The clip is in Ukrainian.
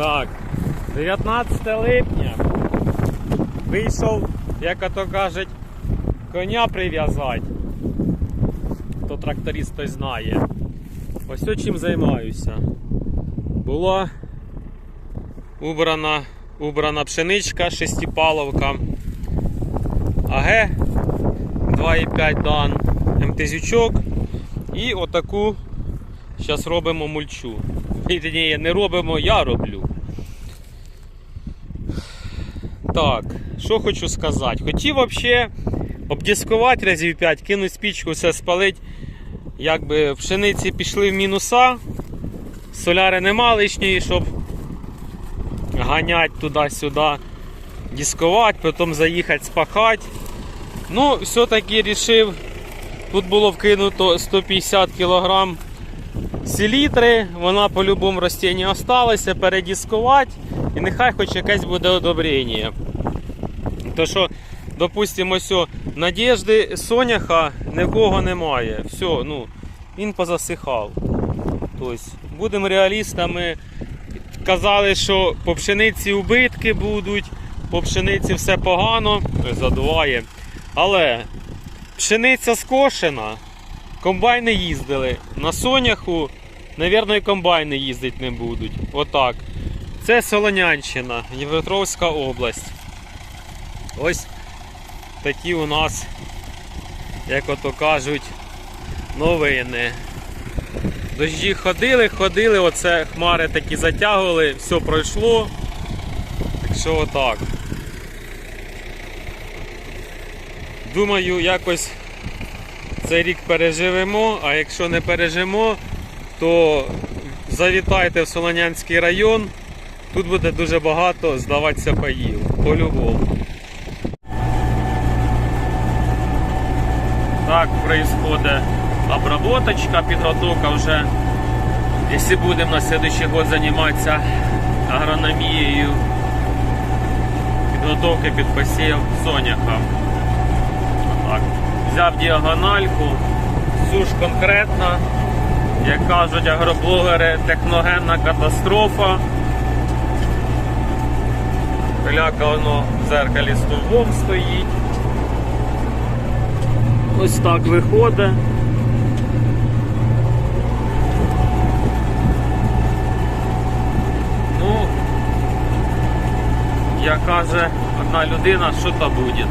Так, 19 липня. Вийшов, як ото кажуть, коня прив'язати. Хто тракторист, той знає. Ось ось чим займаюся. Була убрана, убрана пшеничка, шестипаловка. АГ 2,5 дан, МТЗючок і отаку зараз робимо мульчу. Ні, не робимо, я роблю. Так, що хочу сказати. Хотів взагалі обдискувати разів 5, кинути спічку, все спалить. Якби пшениці пішли в мінуса, соляри нема лишньої, щоб ганять туди-сюди, дискувати, потім заїхати спахати. Ну, все-таки вирішив, тут було вкинуто 150 кг селітри, вона по-любому ростінню осталася, передіскувати і нехай хоч якесь буде одобрення. То що, допустимо, ось надіжди соняха ні в кого немає. Все, ну, він позасихав. Тобто, будемо реалістами. Казали, що по пшениці убитки будуть, по пшениці все погано, задуває. Але пшениця скошена, комбайни їздили. На соняху, мабуть, комбайни їздити не будуть. Отак. Це Солонянщина, Дніпропетровська область. Ось такі у нас, як ото кажуть, новини. Дожді ходили, ходили, оце хмари такі затягували, все пройшло. Так що отак. Думаю, якось цей рік переживемо, а якщо не переживемо, то завітайте в Солонянський район. Тут буде дуже багато здаватися паїв. По-любому. Так происходит обработочка, підготовка вже, якщо будемо на следующий год займатися агрономією, підготовки під посів соняха. Так. Взяв діагональку, суш конкретна, як кажуть агроблогери, техногенна катастрофа. Пиляка воно в зеркалі стовбом стоїть. Ось так виходить. Ну, як каже одна людина, що то буде.